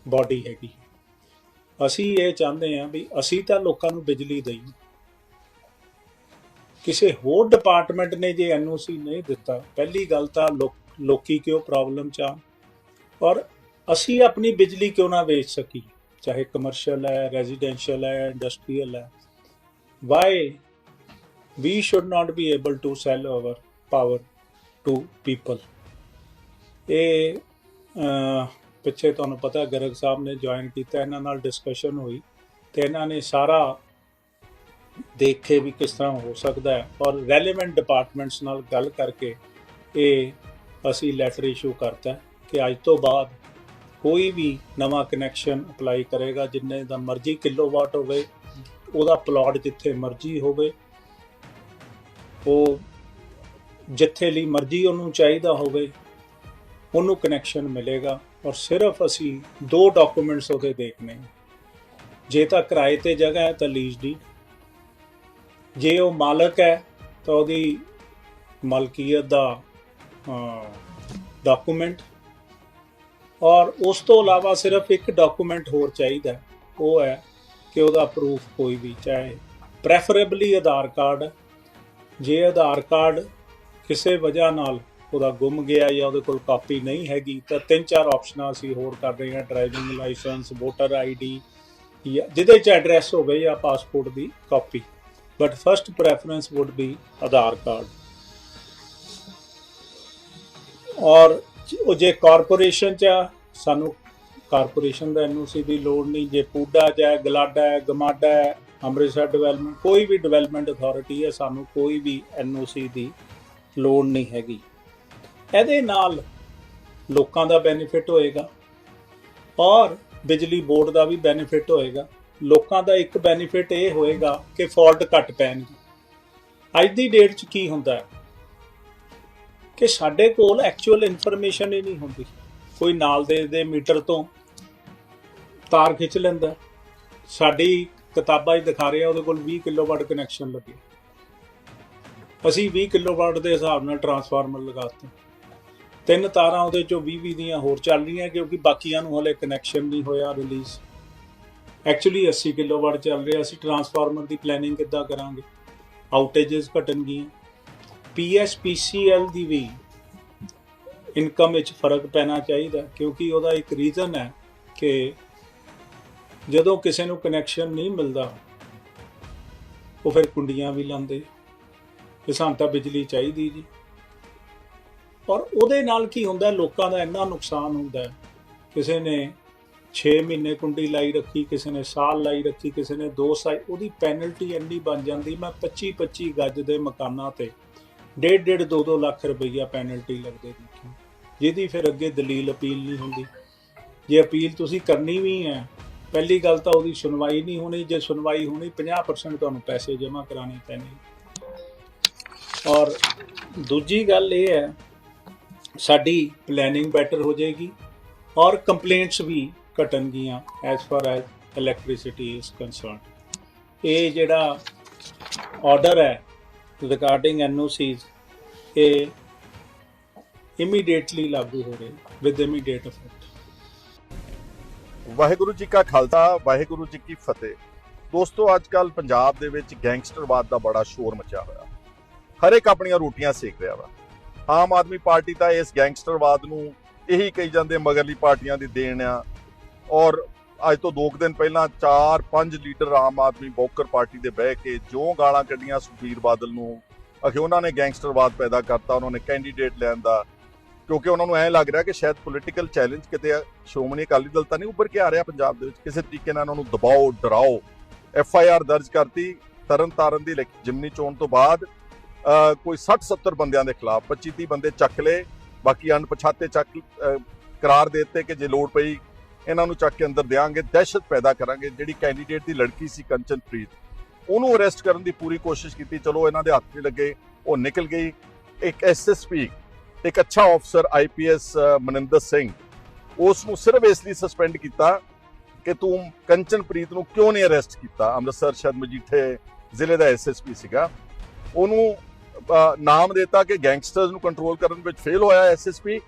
ਬਾਡੀ ਹੈਗੀ। ਅਸੀਂ ਇਹ ਚਾਹੁੰਦੇ ਹਾਂ ਵੀ ਅਸੀਂ ਤਾਂ ਲੋਕਾਂ ਨੂੰ ਬਿਜਲੀ ਦਈਏ। ਕਿਸੇ ਹੋਰ ਡਿਪਾਰਟਮੈਂਟ ਨੇ ਜੇ ਐਨਓਸੀ ਨਹੀਂ ਦਿੱਤਾ ਪਹਿਲੀ ਗੱਲ ਤਾਂ ਲੋਕ- ਲੋਕੀ ਕਿਉਂ ਪ੍ਰੋਬਲਮ ਚ ਆ? ਔਰ ਅਸੀਂ ਆਪਣੀ ਬਿਜਲੀ ਕਿਉਂ ਨਾ ਵੇਚ ਸਕੀ ਚਾਹੇ ਕਮਰਸ਼ੀਅਲ ਹੈ ਰੈਜ਼ੀਡੈਂਸ਼ੀਅਲ ਹੈ ਇੰਡਸਟਰੀਅਲ ਹੈ। Why we should not be able to sell our power to people? ਇਹ ਅਹ, ਪਿੱਛੇ ਤੁਹਾਨੂੰ ਪਤਾ ਗਰਗ ਸਾਹਿਬ ਨੇ ਜੁਆਇਨ ਕੀਤਾ, ਇਹਨਾਂ ਨਾਲ ਡਿਸਕਸ਼ਨ ਹੋਈ ਤੇ ਇਹਨਾਂ ਨੇ ਸਾਰਾ ਦੇਖੇ ਵੀ ਕਿਸ ਤਰ੍ਹਾਂ ਹੋ ਸਕਦਾ ਹੈ ਔਰ ਰੈਲੇਵੈਂਟ ਡਿਪਾਰਟਮੈਂਟਸ ਨਾਲ ਗੱਲ ਕਰਕੇ ਇਹ ਅਸੀਂ ਲੈਟਰ ਇਸ਼ੂ ਕਰਤਾ ਕਿ ਅੱਜ ਤੋਂ ਬਾਅਦ ਕੋਈ ਵੀ ਨਵਾਂ ਕਨੈਕਸ਼ਨ ਅਪਲਾਈ ਕਰੇਗਾ, ਜਿੰਨੇ ਦਾ ਮਰਜ਼ੀ ਕਿਲੋਵਾਟ ਹੋਵੇ, ਉਹਦਾ ਪਲਾਟ ਜਿੱਥੇ ਮਰਜ਼ੀ ਹੋਵੇ, ਉਹ ਜਿੱਥੇ ਲਈ ਮਰਜ਼ੀ ਉਹਨੂੰ ਚਾਹੀਦਾ ਹੋਵੇ, ਉਹਨੂੰ ਕਨੈਕਸ਼ਨ ਮਿਲੇਗਾ। ਔਰ ਸਿਰਫ ਅਸੀਂ ਦੋ ਡਾਕੂਮੈਂਟਸ ਉਹਦੇ ਦੇਖਨੇ ਜੇ ਤਾਂ ਕਿਰਾਏ ਤੇ ਜਗ੍ਹਾ ਹੈ ਤਾਂ ਲੀਜ਼ ਡੀਡ ਜੇ ਉਹ ਮਾਲਕ ਹੈ ਤਾਂ ਉਹਦੀ ਮਲਕੀਅਤ ਦਾ ਡਾਕੂਮੈਂਟ ਔਰ ਉਸ ਤੋਂ ਇਲਾਵਾ ਸਿਰਫ ਇੱਕ ਡਾਕੂਮੈਂਟ ਹੋਰ ਚਾਹੀਦਾ ਉਹ ਹੈ ਕਿ ਉਹਦਾ ਪ੍ਰੂਫ ਕੋਈ ਵੀ ਚਾਹੇ ਪ੍ਰੈਫਰੇਬਲੀ ਆਧਾਰ ਕਾਰਡ। ਜੇ ਆਧਾਰ ਕਾਰਡ ਕਿਸੇ ਵਜ੍ਹਾ ਨਾਲ ਉਹਦਾ ਗੁੰਮ ਗਿਆ ਜਾਂ ਉਹਦੇ ਕੋਲ ਕਾਪੀ ਨਹੀਂ ਹੈਗੀ ਤਾਂ ਤਿੰਨ ਚਾਰ ਆਪਸ਼ਨਾਂ ਅਸੀਂ ਹੋਰ ਕਰ ਰਹੇ ਹਾਂ ਡਰਾਈਵਿੰਗ ਲਾਇਸੈਂਸ ਵੋਟਰ ਆਈਡੀ ਜਾਂ ਜਿਹਦੇ ਚ ਐਡਰੈਸ ਹੋਵੇ ਜਾਂ passport the copy. But first preference would be Aadhaar card ਔਰ ਉਹ ਜੇ ਕਾਰਪੋਰੇਸ਼ਨ ਚ ਆ, ਸਾਨੂੰ ਕਾਰਪੋਰੇਸ਼ਨ ਦਾ ਐਨਓਸੀ ਦੀ ਲੋੜ ਨਹੀਂ। ਜੇ ਪੂਡਾ ਚ ਹੈ ਗਲਾਡਾ ਹੈ ਗਮਾਡਾ ਹੈ ਅੰਮ੍ਰਿਤਸਰ ਡਿਵੈਲਪਮੈਂਟ ਕੋਈ ਵੀ ਡਿਵੈਲਪਮੈਂਟ ਅਥਾਰਟੀ ਹੈ ਸਾਨੂੰ ਕੋਈ ਵੀ ਐਨਓਸੀ ਦੀ ਲੋੜ ਨਹੀਂ ਹੈਗੀ। ਇਹਦੇ ਨਾਲ ਲੋਕਾਂ ਦਾ ਬੈਨੀਫਿਟ ਹੋਏਗਾ, ਔਰ ਬਿਜਲੀ ਬੋਰਡ ਦਾ ਵੀ ਬੈਨੀਫਿਟ ਹੋਏਗਾ। ਲੋਕਾਂ ਦਾ ਇੱਕ ਬੈਨੀਫਿਟ ਇਹ ਹੋਏਗਾ ਕਿ ਫਾਲਟ ਘੱਟ ਪੈਣਗੇ। ਅੱਜ ਦੀ ਡੇਟ 'ਚ ਕੀ ਹੁੰਦਾ ਹੈ? ਕਿ ਸਾਡੇ ਕੋਲ ਐਕਚੁਅਲ ਇਨਫੋਰਮੇਸ਼ਨ ਹੀ ਨਹੀਂ ਹੁੰਦੀ। ਕੋਈ ਨਾਲ ਦੇ ਦੇ ਮੀਟਰ ਤੋਂ ਤਾਰ ਖਿੱਚ ਲੈਂਦਾ ਸਾਡੀ ਕਿਤਾਬਾਂ 'ਚ ਦਿਖਾ ਰਿਹਾ, ਉਹਦੇ ਕੋਲ 20 ਕਿਲੋਵਾਟ ਕਨੈਕਸ਼ਨ ਲੱਗੇ। ਅਸੀਂ 20 ਕਿਲੋਵਾਟ ਦੇ ਹਿਸਾਬ ਨਾਲ ਟਰਾਂਸਫਾਰਮਰ ਲਗਾਤੇ ਤਿੰਨ ਤਾਰਾਂ ਉਹਦੇ ਚੋਂ 20 20 ਦੀਆਂ ਹੋਰ ਚੱਲ ਰਹੀਆਂ ਕਿਉਂਕਿ ਬਾਕੀਆਂ ਨੂੰ ਹਲੇ ਕਨੈਕਸ਼ਨ ਨਹੀਂ ਹੋਇਆ ਰਿਲੀਜ਼ ਐਕਚੁਅਲੀ 80 ਕਿਲੋਵਾਟ ਚੱਲ ਰਿਹਾ ਅਸੀਂ ਟਰਾਂਸਫਾਰਮਰ ਦੀ ਪਲੈਨਿੰਗ ਕਿੱਦਾਂ ਕਰਾਂਗੇ? ਆਊਟੇजेस ਘਟਣਗੀਆਂ। ਪੀਐਸਪੀਸੀਐਲ ਦੀ ਵੀ ਇਨਕਮ ਵਿੱਚ ਫ਼ਰਕ ਪੈਣਾ ਚਾਹੀਦਾ ਕਿਉਂਕਿ ਉਹਦਾ ਇੱਕ ਰੀਜ਼ਨ ਹੈ ਕਿ ਜਦੋਂ ਕਿਸੇ ਨੂੰ ਕਨੈਕਸ਼ਨ ਨਹੀਂ ਮਿਲਦਾ, ਉਹ ਫਿਰ ਕੁੰਡੀਆਂ ਵੀ ਲਾਉਂਦੇ। ਕਿਸਾਨ ਤਾਂ ਬਿਜਲੀ ਚਾਹੀਦੀ ਜੀ। ਔਰ ਉਹਦੇ ਨਾਲ ਕੀ ਹੁੰਦਾ, ਲੋਕਾਂ ਦਾ ਇੰਨਾ ਨੁਕਸਾਨ ਹੁੰਦਾ ਕਿਸੇ ਨੇ 6 ਮਹੀਨੇ ਕੁੰਡੀ ਲਾਈ ਰੱਖੀ, ਕਿਸੇ ਨੇ ਸਾਲ ਲਾਈ ਰੱਖੀ, ਕਿਸੇ ਨੇ 2 ਸਾਲ, ਉਹਦੀ ਪੈਨਲਟੀ ਇੰਨੀ ਬਣ ਜਾਂਦੀ, ਮੈਂ 25 25 ਗੱਜ ਦੇ ਮਕਾਨਾਂ ਤੇ ਡੇਢ ਡੇਢ 2 2 ਲੱਖ ਰੁਪਈਆ ਪੈਨਲਟੀ ਲੱਗਦੇ ਦੇਖੀ ਜਿਹਦੀ ਫਿਰ ਅੱਗੇ ਦਲੀਲ ਅਪੀਲ ਨਹੀਂ ਹੁੰਦੀ। ਜੇ ਅਪੀਲ ਤੁਸੀਂ ਕਰਨੀ ਵੀ ਹੈ, ਪਹਿਲੀ ਗੱਲ ਤਾਂ ਉਹਦੀ ਸੁਣਵਾਈ ਨਹੀਂ ਹੋਣੀ, ਜੇ ਸੁਣਵਾਈ ਹੋਣੀ 50% ਤੁਹਾਨੂੰ ਪੈਸੇ ਜਮ੍ਹਾਂ ਕਰਾਣੇ ਪੈਣੇ। ਔਰ ਦੂਜੀ ਗੱਲ ਇਹ ਹੈ ਸਾਡੀ ਪਲੈਨਿੰਗ ਬੈਟਰ ਹੋ ਜਾਏਗੀ ਔਰ ਕੰਪਲੇਂਟਸ ਵੀ ਘਟਣਗੀਆਂ as far as electricity is concerned ਇਹ ਜਿਹੜਾ ਆਰਡਰ ਹੈ ਰਿਗਾਰਡਿੰਗ ਐਨਓਸੀਜ਼ ਇਹ ਇਮੀਡੀਏਟਲੀ ਲਾਗੂ ਹੋ ਰਹੇ with immediate effect Waheguru ji ਕਾ ਖਾਲਸਾ, ਵਾਹਿਗੁਰੂ ਜੀ ਕੀ ਫਤਿਹ। ਦੋਸਤੋ, ਅੱਜ ਕੱਲ ਪੰਜਾਬ ਦੇ ਵਿੱਚ ਗੈਂਗਸਟਰਵਾਦ ਦਾ ਬੜਾ ਸ਼ੋਰ ਮਚਿਆ ਹੋਇਆ। ਹਰ ਇੱਕ ਆਪਣੀਆਂ ਰੋਟੀਆਂ ਸੇਕ ਰਿਹਾ ਵਾ। ਆਮ ਆਦਮੀ ਪਾਰਟੀ ਤਾਂ ਇਸ ਗੈਂਗਸਟਰਵਾਦ ਨੂੰ ਇਹੀ ਕਹੀ ਜਾਂਦੇ ਮਗਰਲੀ ਪਾਰਟੀਆਂ ਦੀ ਦੇਣ ਆ। ਔਰ ਅੱਜ ਤੋਂ 2 ਦਿਨ ਪਹਿਲਾਂ 4-5 ਲੀਡਰ ਆਮ ਆਦਮੀ ਬੋਕਰ ਪਾਰਟੀ ਦੇ ਬਹਿ ਕੇ ਜੋ ਗਾਲਾਂ ਕੱਢੀਆਂ ਸੁਖਬੀਰ ਬਾਦਲ ਨੂੰ। ਅਖੇ ਉਹਨਾਂ ਨੇ ਗੈਂਗਸਟਰਵਾਦ ਪੈਦਾ ਕਰਤਾ, ਉਹਨਾਂ ਨੇ ਕੈਂਡੀਡੇਟ ਲੈਣ ਦਾ। ਕਿਉਂਕਿ ਉਹਨਾਂ ਨੂੰ ਐਂ ਲੱਗ ਰਿਹਾ ਕਿ ਸ਼ਾਇਦ ਪੋਲਿਟੀਕਲ ਚੈਲੰਜ ਕਿਤੇ ਸ਼੍ਰੋਮਣੀ ਅਕਾਲੀ ਦਲ ਤਾਂ ਨਹੀਂ ਉੱਭਰ ਕੇ ਆ ਰਿਹਾ ਪੰਜਾਬ ਦੇ ਵਿੱਚ। ਕਿਸੇ ਤਰੀਕੇ ਨਾਲ ਉਹਨਾਂ ਨੂੰ ਦਬਾਓ, ਡਰਾਓ। ਐਫ ਆਈ ਆਰ ਦਰਜ ਕਰਤੀ ਤਰਨ ਤਾਰਨ ਦੀ ਇਲੈਕ- ਜਿਮਨੀ ਚੋਣ ਤੋਂ ਬਾਅਦ ਕੋਈ 60 70 ਬੰਦਿਆਂ ਦੇ ਖਿਲਾਫ 25 30 ਬੰਦੇ ਚੱਕ ਲਏ, ਬਾਕੀ ਅਣਪਛਾਤੇ ਚੱਕ ਕਰਾਰ ਦੇ ਦਿੱਤੇ ਕਿ ਜੇ ਲੋੜ ਪਈ, ਇਹਨਾਂ ਨੂੰ ਚੱਕ ਕੇ ਅੰਦਰ ਦੇਾਂਗੇ ਦਹਿਸ਼ਤ ਪੈਦਾ ਕਰਾਂਗੇ, ਜਿਹੜੀ ਕੈਂਡੀਡੇਟ ਦੀ ਲੜਕੀ ਸੀ ਕੰਚਨਪ੍ਰੀਤ ਉਹਨੂੰ ਅਰੈਸਟ ਕਰਨ ਦੀ ਪੂਰੀ ਕੋਸ਼ਿਸ਼ ਕੀਤੀ, ਚਲੋ ਇਹਨਾਂ ਦੇ ਹੱਥ ਨਹੀਂ ਲੱਗੇ, ਉਹ ਨਿਕਲ ਗਈ। ਇੱਕ ਐਸਐਸਪੀ ਇੱਕ ਅੱਛਾ ਅਫਸਰ ਆਈਪੀਐਸ ਮਨਿੰਦਰ ਸਿੰਘ, ਉਸ ਨੂੰ ਸਿਰਫ ਇਸ ਲਈ ਸਸਪੈਂਡ ਕੀਤਾ ਕਿ ਤੂੰ ਕੰਚਨਪ੍ਰੀਤ ਨੂੰ ਕਿਉਂ ਨਹੀਂ ਅਰੈਸਟ ਕੀਤਾ? ਅੰਮ੍ਰਿਤਸਰ ਸ਼ਾਇਦ ਮਜੀਠੇ ਜ਼ਿਲ੍ਹੇ ਦਾ ਐਸਐਸਪੀ ਸੀਗਾ। ਉਹਨੂੰ ਨਾਮ ਦਿੱਤਾ ਕਿ ਗੈਂਗਸਟਰਸ ਨੂੰ ਕੰਟਰੋਲ ਕਰਨ ਵਿੱਚ ਫੇਲ ਹੋਇਆ ਐਸਐਸਪੀ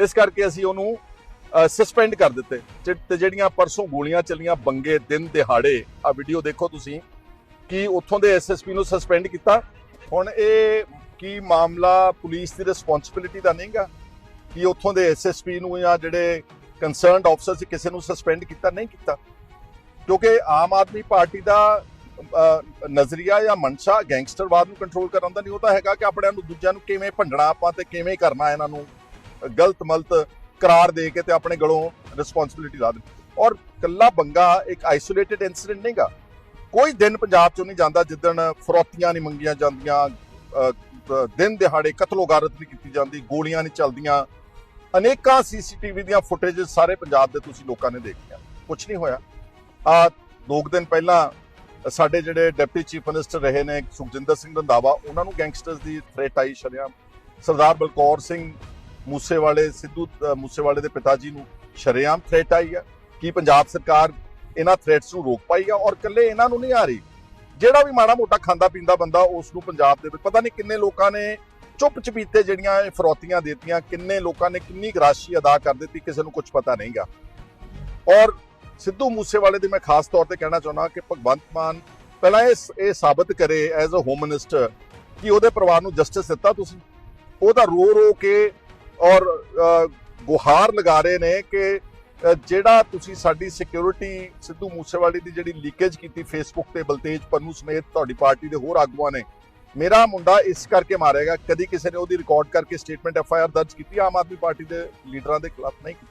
ਇਸ ਕਰਕੇ ਅਸੀਂ ਉਹਨੂੰ ਸਸਪੈਂਡ ਕਰ ਦਿੱਤੇ। ਤੇ- ਜਿਹੜੀਆਂ ਪਰਸੋਂ ਗੋਲੀਆਂ ਚੱਲੀਆਂ ਬੰਗੇ, ਦਿਨ, ਦਿਹਾੜੇ, ਆ ਵੀਡੀਓ ਦੇਖੋ ਤੁਸੀਂ, ਕਿ ਉੱਥੋਂ ਦੇ ਐਸਐਸਪੀ ਨੂੰ ਸਸਪੈਂਡ ਕੀਤਾ। ਹੁਣ ਇਹ ਕੀ ਮਾਮਲਾ ਪੁਲਿਸ ਦੀ ਰਿਸਪੌਂਸਿਬਿਲਿਟੀ ਦਾ ਨਹੀਂਗਾ ਕਿ ਉੱਥੋਂ ਦੇ ਐਸਐਸਪੀ ਨੂੰ ਜਾਂ ਜਿਹੜੇ ਕੰਸਰਨਡ ਅਫਸਰ ਸੀ ਕਿਸੇ ਨੂੰ ਸਸਪੈਂਡ ਕੀਤਾ, ਨਹੀਂ ਕੀਤਾ? ਕਿਉਂਕਿ ਆਮ ਆਦਮੀ ਪਾਰਟੀ ਦਾ ਨਜ਼ਰੀਆ ਜਾਂ ਮਨਸ਼ਾ ਗੈਂਗਸਟਰਵਾਦ ਨੂੰ ਕੰਟਰੋਲ ਕਰਨ ਦਾ ਨਹੀਂ, ਉਹ ਤਾਂ ਹੈਗਾ ਕਿ ਆਪਣਿਆਂ ਨੂੰ ਦੂਜਿਆਂ ਨੂੰ ਕਿਵੇਂ ਭੰਡਣਾ ਆਪਾਂ ਤੇ ਕਿਵੇਂ ਕਰਨਾ ਇਹਨਾਂ ਨੂੰ ਗਲਤ ਮਲਤ ਕਰਾਰ ਦੇ ਕੇ ਤੇ ਆਪਣੇ ਗਲੋਂ ਰਿਸਪੌਂਸਿਬਿਲਿਟੀ ਲਾ ਦੇ ਔਰ ਕੱਲਾ ਬੰਗਾ ਇੱਕ ਆਈਸੋਲੇਟਿਡ ਇਨਸੀਡੈਂਟ ਨਹੀਂਗਾ ਕੋਈ ਦਿਨ ਪੰਜਾਬ ਚੋਂ ਨਹੀਂ ਜਾਂਦਾ ਜਿੱਦਣ ਫਰੋਤੀਆਂ ਨਹੀਂ ਮੰਗੀਆਂ ਜਾਂਦੀਆਂ ਦਿਨ ਦਿਹਾੜੇ ਕਤਲੋਗਾਰਤ ਨਹੀਂ ਕੀਤੀ ਜਾਂਦੀ, ਗੋਲੀਆਂ ਨਹੀਂ ਚੱਲਦੀਆਂ। ਅਨੇਕਾਂ ਸੀਸੀਟੀਵੀ ਦੀਆਂ ਫੁਟੇਜ ਸਾਰੇ ਪੰਜਾਬ ਦੇ ਤੁਸੀਂ ਲੋਕਾਂ ਨੇ ਦੇਖੀਆਂ। ਕੁਝ ਨਹੀਂ ਹੋਇਆ। ਆ ਦੋ ਕੁ ਦਿਨ ਪਹਿਲਾਂ ਸਾਡੇ ਜਿਹੜੇ ਡਿਪਟੀ ਚੀਫ ਮਿਨਿਸਟਰ ਰਹੇ ਨੇ ਸੁਖਜਿੰਦਰ ਸਿੰਘ ਰੰਧਾਵਾ, ਉਹਨਾਂ ਨੂੰ ਗੈਂਗਸਟਰਸ ਦੀ ਥ੍ਰੈਟ ਆਈ ਸ਼ਰਿਆਮ। ਸਰਦਾਰ ਬਲਕੌਰ ਸਿੰਘ ਮੂਸੇਵਾਲੇ, ਸਿੱਧੂ ਮੂਸੇਵਾਲੇ ਦੇ ਪਿਤਾ ਜੀ ਨੂੰ ਸ਼ਰੇਆਮ ਥ੍ਰੈਟ ਆਈ ਆ। ਕੀ ਪੰਜਾਬ ਸਰਕਾਰ ਇਹਨਾਂ ਥ੍ਰੈਟਸ ਨੂੰ ਰੋਕ ਪਾਈ ਆ ਔਰ ਕੱਲੇ ਇਹਨਾਂ ਨੂੰ ਨਹੀਂ ਆ ਰਹੀ? ਜਿਹੜਾ ਵੀ ਮਾੜਾ ਮੋਟਾ ਖਾਂਦਾ ਪੀਂਦਾ ਬੰਦਾ, ਉਸ ਨੂੰ ਪੰਜਾਬ ਦੇ ਵਿੱਚ ਪਤਾ ਨਹੀਂ ਕਿੰਨੇ ਲੋਕਾਂ ਨੇ ਚੁੱਪ ਚਪੀਤੇ ਜਿਹੜੀਆਂ ਫਰੋਤੀਆਂ ਫਰੌਤੀਆਂ ਦੇਤੀਆਂ, ਕਿੰਨੇ ਲੋਕਾਂ ਨੇ ਕਿੰਨੀ ਕੁ ਰਾਸ਼ੀ ਅਦਾ ਕਰ ਦਿੱਤੀ, ਕਿਸੇ ਨੂੰ ਕੁਝ ਪਤਾ ਨਹੀਂਗਾ। ਔਰ ਸਿੱਧੂ ਮੂਸੇਵਾਲੇ ਦੀ ਮੈਂ ਖਾਸ ਤੌਰ ਤੇ ਕਹਿਣਾ ਚਾਹੁੰਦਾ ਕਿ ਭਗਵੰਤ ਮਾਨ ਪਹਿਲਾਂ ਇਹ ਇਹ ਸਾਬਤ ਕਰੇ ਐਜ਼ ਅ ਹੋਮ ਮਿਨਿਸਟਰ ਕਿ ਉਹਦੇ ਪਰਿਵਾਰ ਨੂੰ ਜਸਟਿਸ ਦਿੱਤਾ ਤੁਸੀਂ। ਉਹਦਾ ਰੋ ਰੋ ਕੇ ਔਰ ਗੁਹਾਰ ਲਗਾ ਰਹੇ ਨੇ ਕਿ ਜਿਹੜਾ ਤੁਸੀਂ ਸਾਡੀ ਸਿਕਿਉਰਿਟੀ ਸਿੱਧੂ ਮੂਸੇਵਾਲੇ ਦੀ ਜਿਹੜੀ ਲੀਕੇਜ ਕੀਤੀ ਫੇਸਬੁੱਕ ਤੇ ਬਲਤੇਜ ਪੰਨੂ ਸਮੇਤ ਤੁਹਾਡੀ ਪਾਰਟੀ ਦੇ ਹੋਰ ਆਗੂਆਂ ਨੇ, ਮੇਰਾ ਮੁੰਡਾ ਇਸ ਕਰਕੇ ਮਾਰੇਗਾ, ਕਦੀ ਕਿਸੇ ਨੇ ਉਹਦੀ ਰਿਕਾਰਡ ਕਰਕੇ ਸਟੇਟਮੈਂਟ ਐਫ ਆਈ ਆਰ ਦਰਜ ਕੀਤੀ, ਆਮ ਆਦਮੀ ਪਾਰਟੀ ਦੇ ਲੀਡਰਾਂ ਦੇ ਖਿਲਾਫ ਨਹੀਂ ਕੀਤੀ।